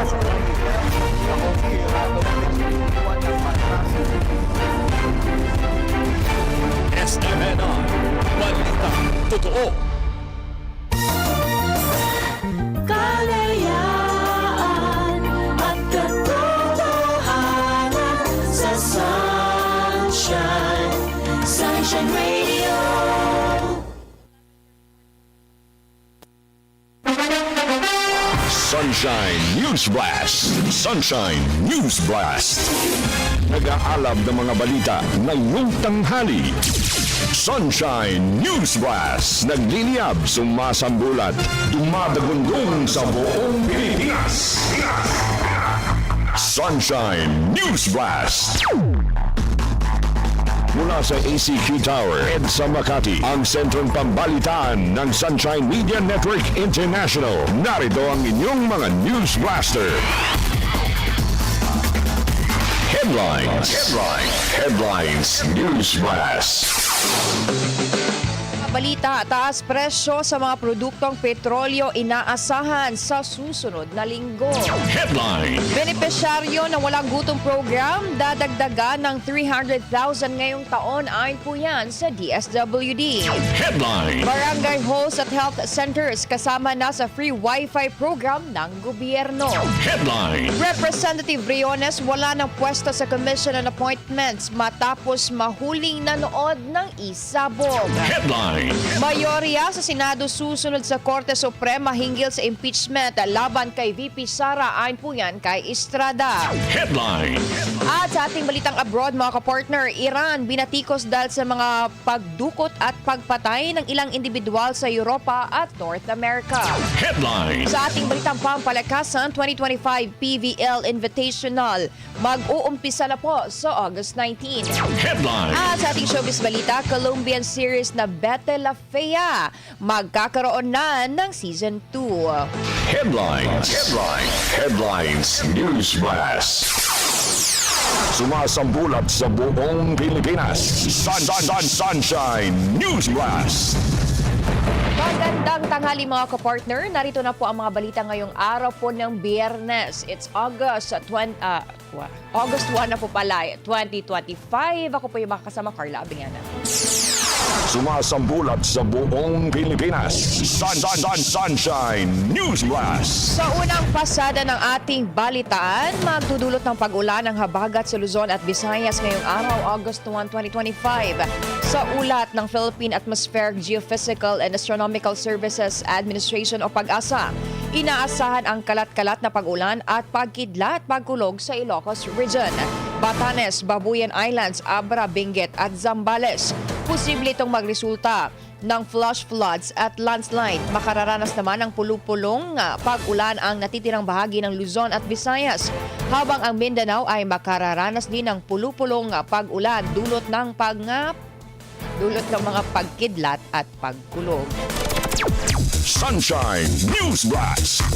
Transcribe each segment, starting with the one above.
Awesome. Sunshine News Blast. Nag-aalab ng mga balita ngayong tanghali. Sunshine News Blast. Nagliliyab, sumasambulat, dumadagundong sa buong Pilipinas. Sunshine News Blast. Mula sa ACQ Tower, EDSA Makati, ang sentrong pambalitaan ng Sunshine Media Network International. Narito ang inyong mga News Blaster. Headlines. Headlines. Headlines. News Blast. Balita, taas presyo sa mga produktong petrolyo inaasahan sa susunod na linggo. Headline. Benepisyaryo ng walang gutom program, dadagdagan ng 300,000 ngayong taon ayon po yan sa DSWD. Headline. Barangay halls at health centers kasama na sa free wifi program ng gobyerno. Headline. Representative Briones wala ng pwesto sa Commission on Appointments matapos mahuling nanood ng isabog. Headline. Mayorya sa Senado susunod sa Korte Suprema hinggil sa impeachment laban kay VP Sara ayon po yan kay Estrada. Headline. At sa ating balitang abroad mga kapartner, Iran binatikos dahil sa mga pagdukot at pagpatay ng ilang individual sa Europa at North America. Headline. Sa ating balitang pampalakasan, 2025 PVL Invitational mag-uumpisa na po sa August 19. Headline. At sa ating showbiz balita, Colombian series na Bete La Fea magkakaroon na ng season 2. Headlines. Headlines. Headlines. News Blast. Sumasambulat sa buong Pilipinas. Sun, sun, sun, Sunshine News Blast. Magandang tanghali mga kapartner. Narito na po ang mga balita ngayong araw po ng Biyernes. It's August 20, ah, wa- August 1 na po pala, 2025. Ako po yung makakasama Carla Abingana. Sumasambulat sa buong Pilipinas. Sun, sun, sun, Sunshine News Blast. Sa unang pasada ng ating balitaan, magdudulot ng pag-ulan ang habagat sa Luzon at Visayas ngayong araw, August 1, 2025. Sa ulat ng Philippine Atmospheric Geophysical and Astronomical Services Administration o PAG-ASA, inaasahan ang kalat-kalat na pag-ulan at pagkidlat pagkulog sa Ilocos Region. Batanes, Babuyan Islands, Abra, Benguet at Zambales. Posible itong magresulta ng flash floods at landslide. Makararanas naman ng pulupulong ah, pag-ulan ang natitirang bahagi ng Luzon at Visayas. Habang ang Mindanao ay makararanas din ng pulupulong ah, pag-ulan dulot ng pag dulot ng mga pagkidlat at pagkulog. Sunshine News Blast.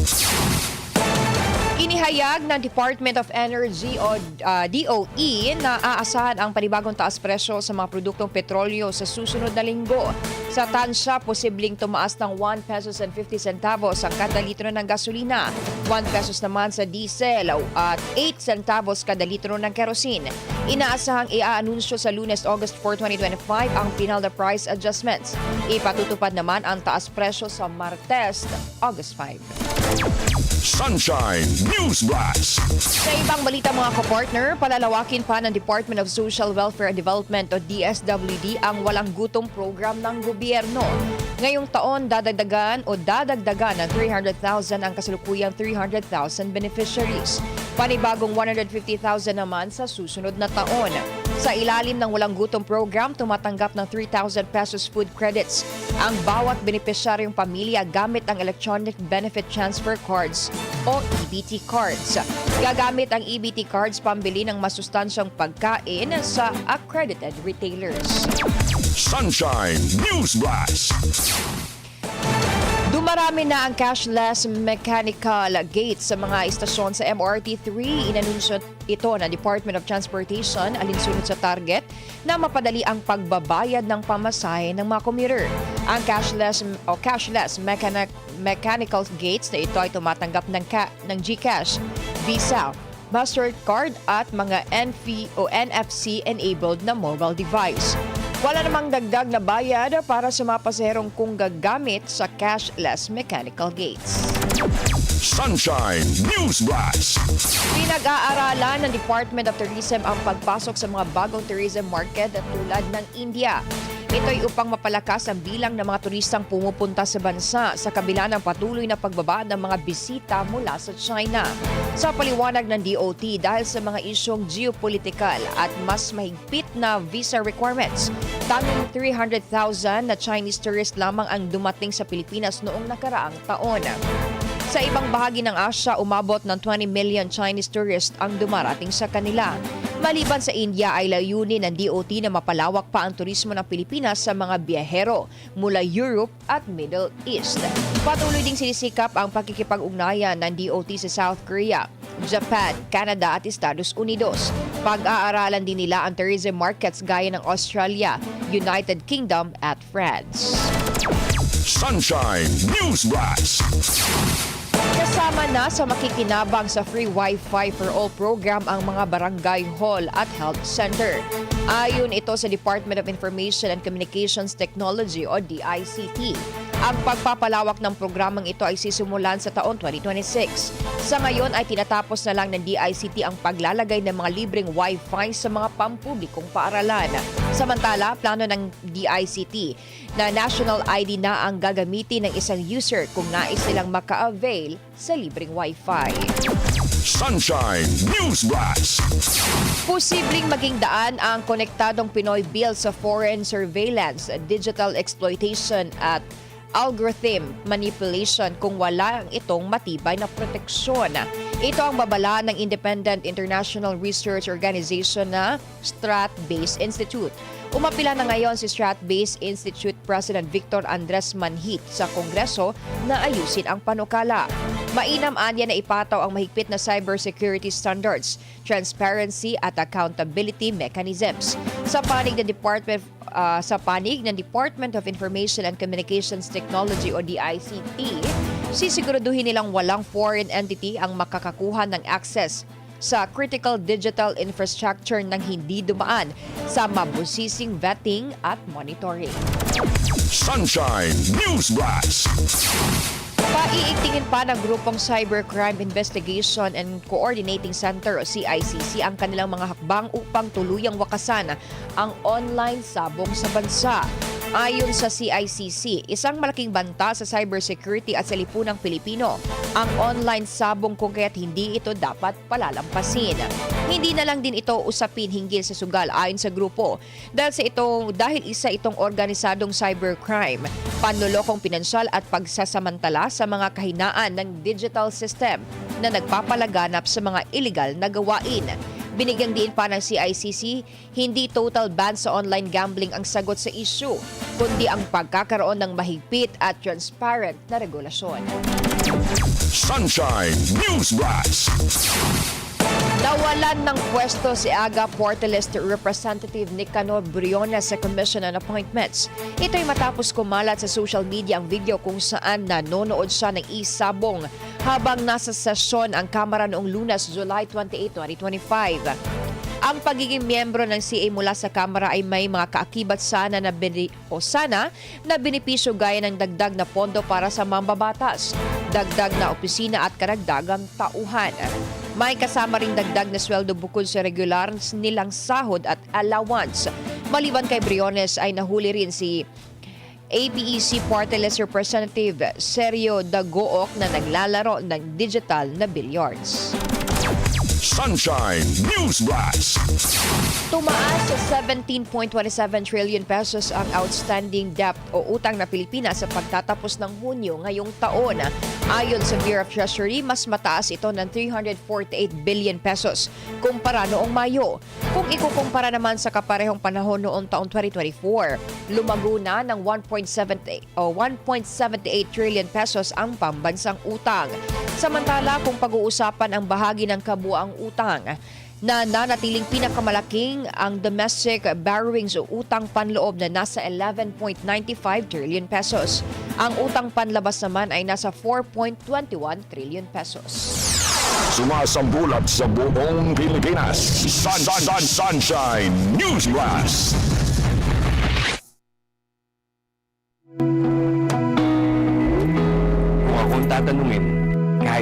Inihayag ng Department of Energy o ah, DOE na aasahan ang panibagong taas presyo sa mga produktong petrolyo sa susunod na linggo. Sa tansya, posibleng tumaas ng 1 pesos and 50 centavos ang kada litro ng gasolina, 1 pesos naman sa diesel at 8 centavos kada litro ng kerosene. Inaasahang iaanunsyo sa lunes, August 4, 2025 ang final na price adjustments. Ipatutupad naman ang taas presyo sa Martes, August 5. Sunshine News Blast. Sa ibang balita mga kapartner, palalawakin pa ng Department of Social Welfare and Development o DSWD ang walang gutom program ng gobyerno. Ngayong taon, dadagdagan o dadagdagan ng 300,000 ang kasalukuyang 300,000 beneficiaries. Panibagong 150,000 naman sa susunod na taon. Sa ilalim ng walang gutom program, tumatanggap ng 3,000 pesos food credits ang bawat benepisyaryong pamilya gamit ang Electronic Benefit Transfer Cards o EBT cards. Gagamit ang EBT cards pambili ng masustansyang pagkain sa accredited retailers. Sunshine News Blast. Dumarami na ang cashless mechanical gates sa mga istasyon sa MRT3. Inanunsyo ito ng Department of Transportation alinsunod sa target na mapadali ang pagbabayad ng pamasahe ng mga commuter. Ang cashless o cashless mechanic, mechanical gates na ito ay tumatanggap ng, ca, ng GCash, Visa, Mastercard at mga NFC-enabled na mobile device. Wala namang dagdag na bayad para sa mga pasaherong kung gagamit sa cashless mechanical gates. Sunshine News Blast. Pinag-aaralan ng Department of Tourism ang pagpasok sa mga bagong tourism market tulad ng India. Ito'y upang mapalakas ang bilang ng mga turistang pumupunta sa bansa sa kabila ng patuloy na pagbaba ng mga bisita mula sa China. Sa paliwanag ng DOT dahil sa mga isyong geopolitical at mas mahigpit na visa requirements, tanging 300,000 na Chinese tourist lamang ang dumating sa Pilipinas noong nakaraang taon. Sa ibang bahagi ng Asia, umabot ng 20 million Chinese tourists ang dumarating sa kanila. Maliban sa India ay layunin ng DOT na mapalawak pa ang turismo ng Pilipinas sa mga biyahero mula Europe at Middle East. Patuloy ding sinisikap ang pakikipag-ugnayan ng DOT sa South Korea, Japan, Canada at Estados Unidos. Pag-aaralan din nila ang tourism markets gaya ng Australia, United Kingdom at France. Sunshine News Blast. Kasama na sa makikinabang sa free Wi-Fi for all program ang mga barangay hall at health center. Ayon ito sa Department of Information and Communications Technology o DICT. Ang pagpapalawak ng programang ito ay sisimulan sa taon 2026. Sa ngayon ay tinatapos na lang ng DICT ang paglalagay ng mga libreng Wi-Fi sa mga pampublikong paaralan. Samantala, plano ng DICT na national ID na ang gagamitin ng isang user kung nais nilang maka-avail sa libreng Wi-Fi. Sunshine News Blast. Posibleng maging daan ang konektadong Pinoy bill sa foreign surveillance, digital exploitation at algorithm manipulation kung wala itong matibay na proteksyon. Ito ang babala ng Independent International Research Organization na Strat-Based Institute. Umapila na ngayon si Strat-Based Institute President Victor Andres Manhit sa Kongreso na ayusin ang panukala. Mainam anya na ipataw ang mahigpit na cybersecurity standards, transparency at accountability mechanisms. Sa panig ng Department uh, sa panig ng Department of Information and Communications Technology o DICT, sisiguraduhin nilang walang foreign entity ang makakakuha ng access sa critical digital infrastructure ng hindi dumaan sa mabusising vetting at monitoring. Sunshine News Blast. Paiigtingin pa ng grupong Cybercrime Investigation and Coordinating Center o CICC ang kanilang mga hakbang upang tuluyang wakasan ang online sabong sa bansa. Ayon sa CICC, isang malaking banta sa cybersecurity at sa lipunang Pilipino ang online sabong kung kaya't hindi ito dapat palalampasin. Hindi na lang din ito usapin hinggil sa sugal ayon sa grupo dahil sa itong dahil isa itong organisadong cybercrime, panlolokong pinansyal at pagsasamantala sa mga kahinaan ng digital system na nagpapalaganap sa mga illegal na gawain. Binigyang diin pa ng CICC, hindi total ban sa online gambling ang sagot sa issue, kundi ang pagkakaroon ng mahigpit at transparent na regulasyon. Sunshine News Blast. Nawalan ng pwesto si Aga Portales Representative Nicanor Briones sa Commission on Appointments. Ito'y matapos kumalat sa social media ang video kung saan nanonood siya ng isabong habang nasa sesyon ang Kamara noong lunas, July 28, 2025. Ang pagiging miyembro ng CA mula sa Kamara ay may mga kaakibat sana na bini, o sana na benepisyo gaya ng dagdag na pondo para sa mambabatas, dagdag na opisina at karagdagang tauhan. May kasama ring dagdag na sweldo bukod sa regular nilang sahod at allowance. Maliban kay Briones ay nahuli rin si APEC Party List Representative Sergio Dagook na naglalaro ng digital na billiards. Sunshine News Blast. Tumaas sa 17.27 trillion pesos ang outstanding debt o utang na Pilipinas sa pagtatapos ng Hunyo ngayong taon. Ayon sa Bureau of Treasury, mas mataas ito ng 348 billion pesos kumpara noong Mayo. Kung ikukumpara naman sa kaparehong panahon noong taong 2024, lumago na ng 1.78 o 1.78 trillion pesos ang pambansang utang. Samantala, kung pag-uusapan ang bahagi ng kabuang utang, na nanatiling pinakamalaking ang domestic borrowings o utang panloob na nasa 11.95 trillion pesos. Ang utang panlabas naman ay nasa 4.21 trillion pesos. Sumasambulat sa buong Pilipinas. Sun, sun, sun, sunshine News Blast.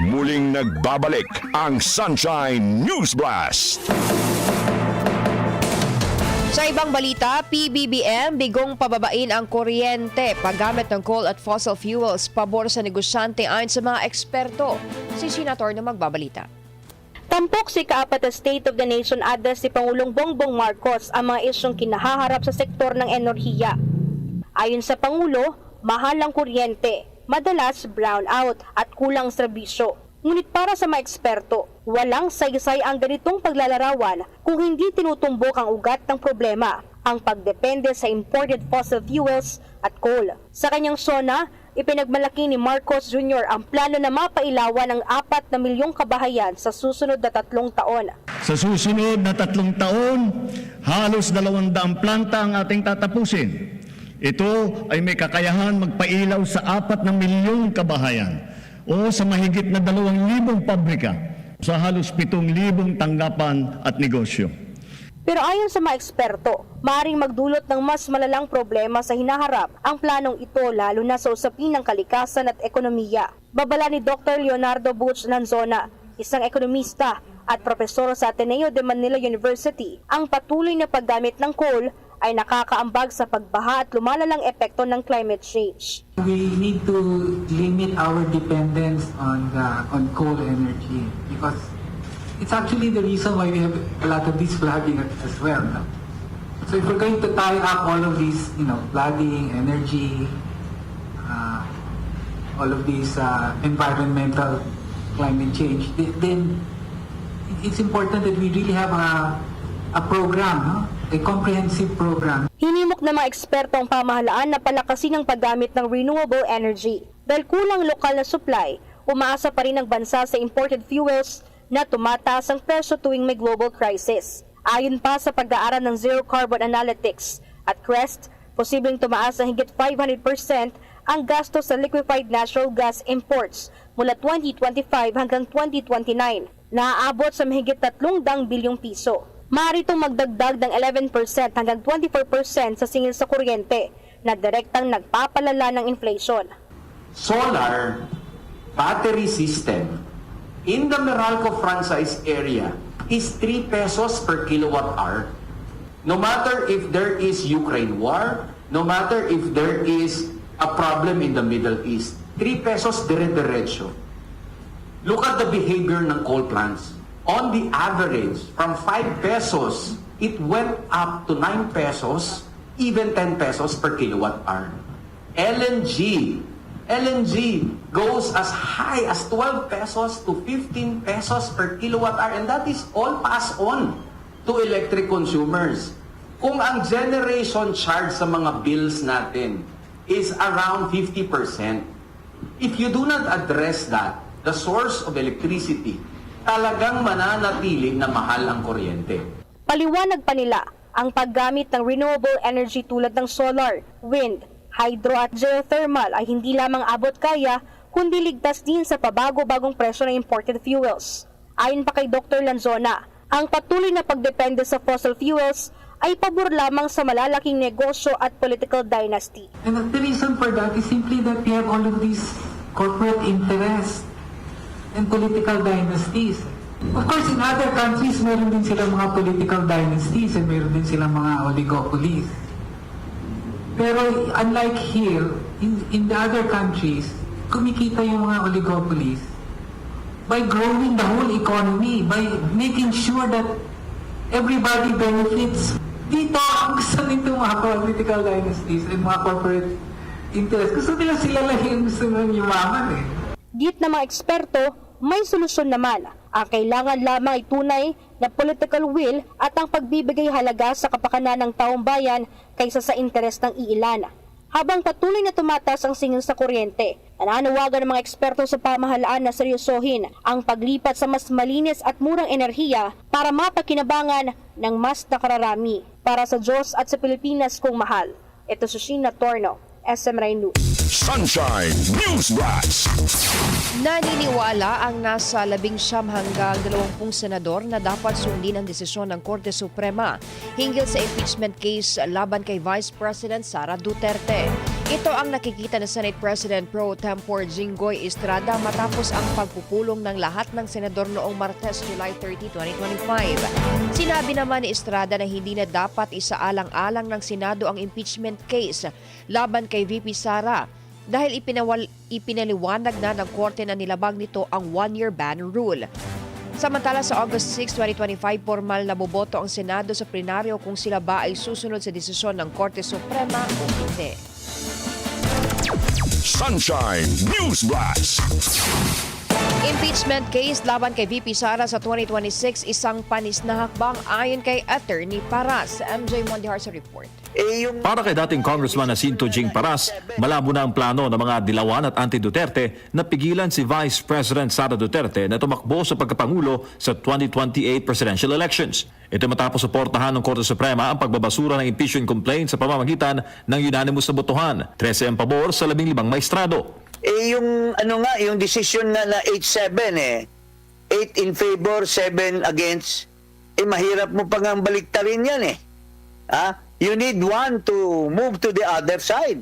Muling nagbabalik ang Sunshine News Blast. Sa ibang balita, PBBM bigong pababain ang kuryente paggamit ng coal at fossil fuels pabor sa negosyante ayon sa mga eksperto. Si Senator na magbabalita. Tampok si kaapat na State of the Nation address si Pangulong Bongbong Marcos ang mga isyong kinahaharap sa sektor ng enerhiya. Ayon sa Pangulo, mahal ang kuryente, madalas brownout at kulang serbisyo. Ngunit para sa mga eksperto, walang saysay ang ganitong paglalarawan kung hindi tinutumbok ang ugat ng problema, ang pagdepende sa imported fossil fuels at coal. Sa kanyang sona, ipinagmalaki ni Marcos Jr. ang plano na mapailawan ng apat na milyong kabahayan sa susunod na tatlong taon. Sa susunod na tatlong taon, halos dalawang daang planta ang ating tatapusin. Ito ay may kakayahan magpailaw sa apat na milyong kabahayan o sa mahigit na dalawang libong pabrika sa halos pitong libong tanggapan at negosyo. Pero ayon sa mga eksperto, maaaring magdulot ng mas malalang problema sa hinaharap ang planong ito lalo na sa usapin ng kalikasan at ekonomiya. Babala ni Dr. Leonardo Butch Lanzona, isang ekonomista at profesor sa Ateneo de Manila University, ang patuloy na paggamit ng coal ay nakakaambag sa pagbaha at lumalalang epekto ng climate change. We need to limit our dependence on the, on coal energy because it's actually the reason why we have a lot of this flooding as well. No? So if we're going to tie up all of these, you know, flooding, energy, uh, all of these uh, environmental climate change, th- then it's important that we really have a, a program, no? A comprehensive program Hinimok ng mga eksperto ang pamahalaan na palakasin ang paggamit ng renewable energy. Dahil kulang lokal na supply, umaasa pa rin ang bansa sa imported fuels na tumataas ang presyo tuwing may global crisis. Ayon pa sa pag-aaral ng Zero Carbon Analytics at CREST, posibleng tumaas ng higit 500% ang gasto sa liquefied natural gas imports mula 2025 hanggang 2029 na aabot sa mahigit 300 bilyong piso. Maaari itong magdagdag ng 11% hanggang 24% sa singil sa kuryente na direktang nagpapalala ng inflation. solar battery system in the Meralco franchise area is 3 pesos per kilowatt hour. No matter if there is Ukraine war, no matter if there is a problem in the Middle East, 3 pesos dire-diretso. Look at the behavior ng coal plants. On the average, from 5 pesos, it went up to 9 pesos, even 10 pesos per kilowatt hour. LNG, LNG goes as high as 12 pesos to 15 pesos per kilowatt hour and that is all passed on to electric consumers. Kung ang generation charge sa mga bills natin is around 50%, if you do not address that, the source of electricity, talagang mananatili na mahal ang kuryente. Paliwanag pa nila ang paggamit ng renewable energy tulad ng solar, wind, hydro at geothermal ay hindi lamang abot kaya kundi ligtas din sa pabago-bagong presyo ng imported fuels. Ayon pa kay Dr. Lanzona, ang patuloy na pagdepende sa fossil fuels ay pabor lamang sa malalaking negosyo at political dynasty. And the reason for that is simply that we have all of these corporate interests and political dynasties. Of course, in other countries, meron din silang mga political dynasties and meron din silang mga oligopolies. Pero unlike here, in, in the other countries, kumikita yung mga oligopolies by growing the whole economy, by making sure that everybody benefits. Dito, ang gusto nito mga political dynasties and mga corporate interests, gusto nila sila lang yung gusto nila yumaman eh. Git na mga eksperto, may solusyon naman. Ang kailangan lamang ay tunay na political will at ang pagbibigay halaga sa kapakanan ng taong bayan kaysa sa interes ng iilan. Habang patuloy na tumataas ang singil sa kuryente, nananawagan ng mga eksperto sa pamahalaan na seryosohin ang paglipat sa mas malinis at murang enerhiya para mapakinabangan ng mas nakararami. Para sa Diyos at sa Pilipinas kung mahal. Ito si Sheena Torno, SMRI News. Sunshine News Blast. Naniniwala ang nasa labing siyam hanggang dalawampung senador na dapat sundin ang desisyon ng Korte Suprema hinggil sa impeachment case laban kay Vice President Sara Duterte. Ito ang nakikita ni Senate President Pro Tempore Jinggoy Estrada matapos ang pagpupulong ng lahat ng senador noong Martes, July 30, 2025. Sinabi naman ni Estrada na hindi na dapat isaalang-alang ng Senado ang impeachment case laban kay VP Sara dahil ipinawal, ipinaliwanag na ng korte na nilabag nito ang one-year ban rule. Samantala sa August 6, 2025, formal na boboto ang Senado sa plenaryo kung sila ba ay susunod sa desisyon ng Korte Suprema o hindi. Sunshine News Blast. Impeachment case laban kay VP Sara sa 2026 isang panis na hakbang ayon kay Attorney Paras. MJ Mondihar sa report. Para kay dating Congressman Jacinto Jing Paras, malabo na ang plano ng mga dilawan at anti-Duterte na pigilan si Vice President Sara Duterte na tumakbo sa pagkapangulo sa 2028 presidential elections. Ito matapos suportahan ng Korte Suprema ang pagbabasura ng impeachment complaint sa pamamagitan ng unanimous na botohan, 13 ang pabor sa 15 maestrado. Eh, yung ano nga, yung decision nga na 8-7 eh. 8 in favor, 7 against. Eh, mahirap mo pang ang baliktarin yan eh. Ha? You need one to move to the other side.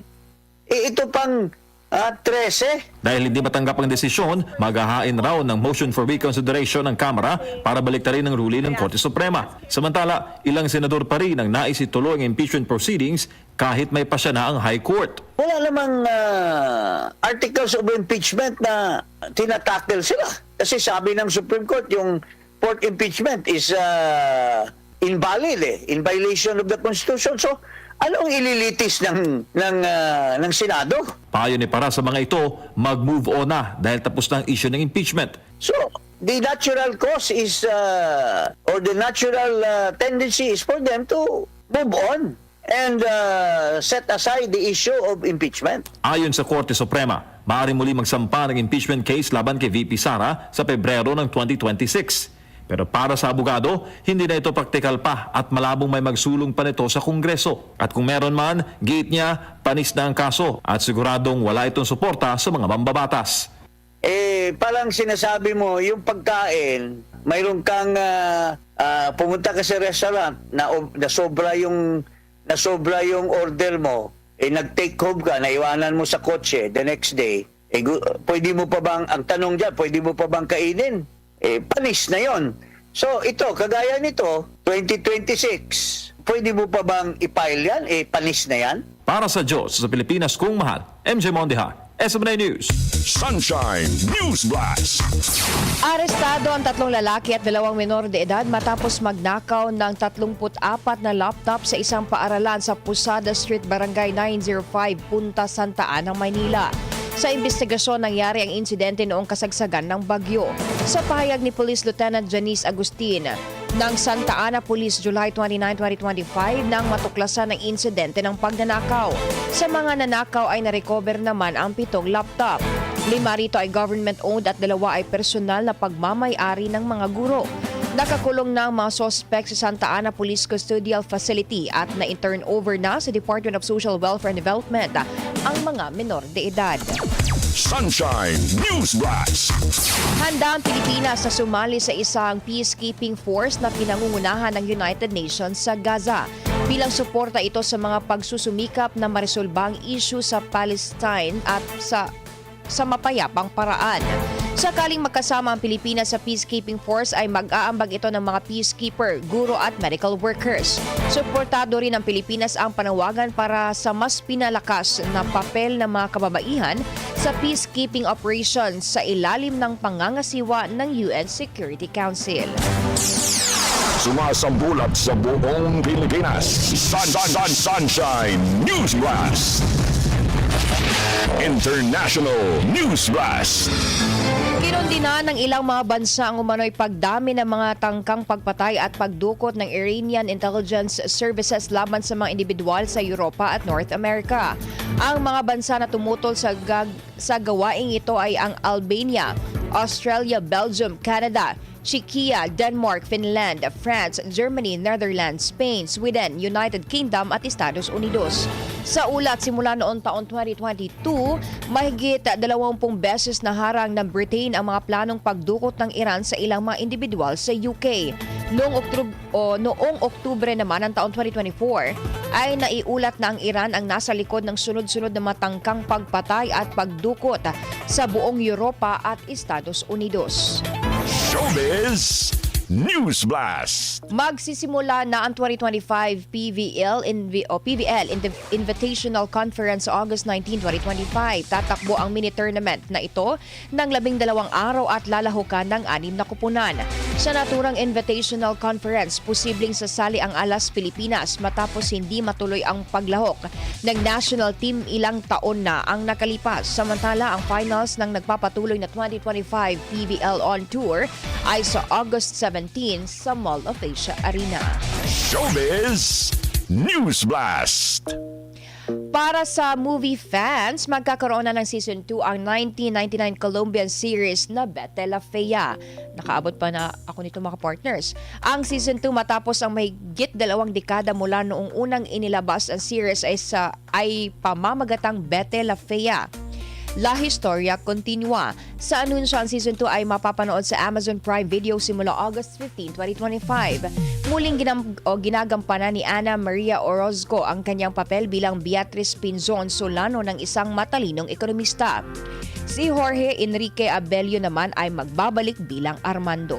Eh, ito pang ah, 13. Dahil hindi matanggap ang desisyon, maghahain raw ng motion for reconsideration ng Kamara para baliktarin ang ruling ng Korte Suprema. Samantala, ilang senador pa rin ang nais ituloy ang impeachment proceedings kahit may pasya na ang High Court. Wala namang ah, articles of impeachment na tinatakil sila. Kasi sabi ng Supreme Court, yung fourth impeachment is ah, invalid eh, in violation of the Constitution. So, ano ang ililitis ng, ng, ah, ng Senado? Payo ni para sa mga ito, mag-move on na dahil tapos na ang issue ng impeachment. So, the natural cause is, uh, or the natural uh, tendency is for them to move on and uh, set aside the issue of impeachment. Ayon sa Korte Suprema, maaari muli magsampa ng impeachment case laban kay VP Sara sa Pebrero ng 2026. Pero para sa abogado, hindi na ito praktikal pa at malabong may magsulong pa nito sa Kongreso. At kung meron man, gate niya, panis na ang kaso at siguradong wala itong suporta sa mga mambabatas. Eh, parang sinasabi mo, yung pagkain, mayroon kang ah, ah, pumunta ka sa restaurant na, na sobra yung na sobra yung order mo, eh nag-take home ka, naiwanan mo sa kotse the next day, eh pwede mo pa bang, ang tanong dyan, pwede mo pa bang kainin? Eh, panis na yon. So, ito, kagaya nito, 2026, pwede mo pa bang i-file yan? Eh, panis na yan? Para sa Diyos, sa Pilipinas kung mahal, MJ Mondeha, SMNA News. Sunshine News Blast. Arestado ang tatlong lalaki at dalawang menor de edad matapos magnakaw ng 34 na laptop sa isang paaralan sa Pusada Street, Barangay 905, Punta Santa Ana, Maynila. Sa investigasyon, nangyari ang insidente noong kasagsagan ng bagyo. Sa pahayag ni Police Lieutenant Janice Agustin, ng Santa Ana Police July 29, 2025 nang matuklasan ang insidente ng pagnanakaw. Sa mga nanakaw ay narecover naman ang pitong laptop. Lima rito ay government-owned at dalawa ay personal na pagmamayari ng mga guro. Nakakulong na ang mga sospek sa Santa Ana Police Custodial Facility at na-turn over na sa Department of Social Welfare and Development ang mga menor de edad. Sunshine News Blast. Handa ang Pilipinas na sumali sa isang peacekeeping force na pinangungunahan ng United Nations sa Gaza. Bilang suporta ito sa mga pagsusumikap na maresolbang issue sa Palestine at sa sa mapayapang paraan. Sakaling magkasama ang Pilipinas sa peacekeeping force ay mag-aambag ito ng mga peacekeeper, guro at medical workers. Suportado rin ng Pilipinas ang panawagan para sa mas pinalakas na papel ng mga kababaihan sa peacekeeping operations sa ilalim ng pangangasiwa ng UN Security Council. Sumasambulat sa buong Pilipinas. Sun, sun, sun, Sunshine News Blast. International News Blast. Kinundina ng ilang mga bansa ang umano'y pagdami ng mga tangkang pagpatay at pagdukot ng Iranian Intelligence Services laban sa mga individual sa Europa at North America. Ang mga bansa na tumutol sa, gag- sa gawaing ito ay ang Albania, Australia, Belgium, Canada, Czechia, Denmark, Finland, France, Germany, Netherlands, Spain, Sweden, United Kingdom at Estados Unidos. Sa ulat simula noong taon 2022, mahigit 20 beses na harang ng Britain ang mga planong pagdukot ng Iran sa ilang mga individual sa UK. Noong Oktubre, o noong Oktubre naman ng taon 2024 ay naiulat na ang Iran ang nasa likod ng sunod-sunod na matangkang pagpatay at pagdukot sa buong Europa at Estados Unidos. Showbiz News Blast. Magsisimula na ang 2025 PVL Invi- o PVL Inv- Invitational Conference August 19, 2025. Tatakbo ang mini tournament na ito ng labing dalawang araw at lalahukan ng anim na kupunan. Sa naturang Invitational Conference, posibleng sasali ang Alas Pilipinas matapos hindi matuloy ang paglahok ng national team ilang taon na ang nakalipas. Samantala, ang finals ng nagpapatuloy na 2025 PVL on Tour ay sa August 17 sa Mall of Asia Arena. Showbiz News Blast. Para sa movie fans, magkakaroon na ng Season 2 ang 1999 Colombian series na Bete La Fea. Nakaabot pa na ako nito mga partners. Ang Season 2 matapos ang mahigit dalawang dekada mula noong unang inilabas ang series ay, sa, ay pamamagatang Bete La Fea. La Historia Continua. Sa anunsyo, ang Season 2 ay mapapanood sa Amazon Prime Video simula August 15, 2025. Muling ginam- o ginagampanan ni Ana Maria Orozco ang kanyang papel bilang Beatriz Pinzon Solano ng isang matalinong ekonomista. Si Jorge Enrique Abelio naman ay magbabalik bilang Armando.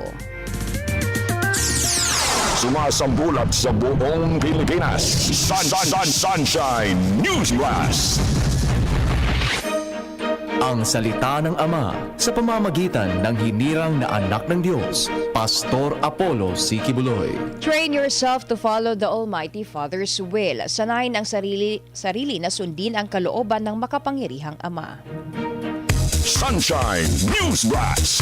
Sumasambulat sa buong Pilipinas. Sun, sun, sun, Sunshine News Blast. Ang salita ng Ama sa pamamagitan ng hinirang na anak ng Diyos, Pastor Apollo Sikibuloy. Train yourself to follow the Almighty Father's will. Sanayin ang sarili, sarili na sundin ang kalooban ng makapangyarihang Ama. Sunshine News Blast.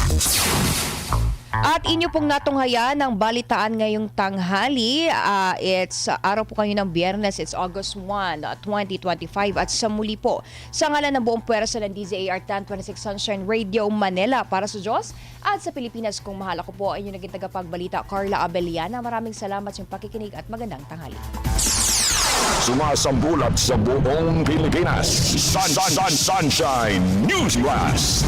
At inyo pong natunghayan ng balitaan ngayong tanghali. Ah, it's ah, araw po kayo ng biyernes. It's August 1, ah, 2025. At sa muli po, sa ngalan ng buong pwersa ng DZAR 1026 Sunshine Radio Manila para sa Diyos at sa Pilipinas kung mahal ako po ay inyong naging tagapagbalita Carla Abeliana. Maraming salamat sa pakikinig at magandang tanghali. Sumasambulat sa buong Pilipinas. Sun, sun, sun, Sunshine News Blast.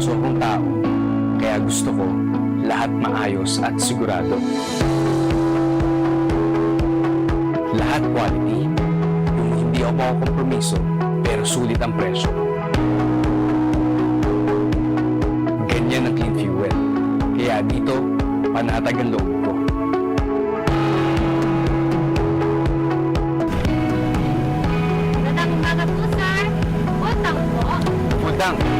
Metikuloso akong tao, kaya gusto ko lahat maayos at sigurado. Lahat quality, yung hindi ako kompromiso, pero sulit ang presyo. Ganyan ang clean fuel. Kaya dito, panatag ang loob ko. Magandang umaga po, sir. Utang po. Utang!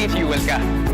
Kung gusto mo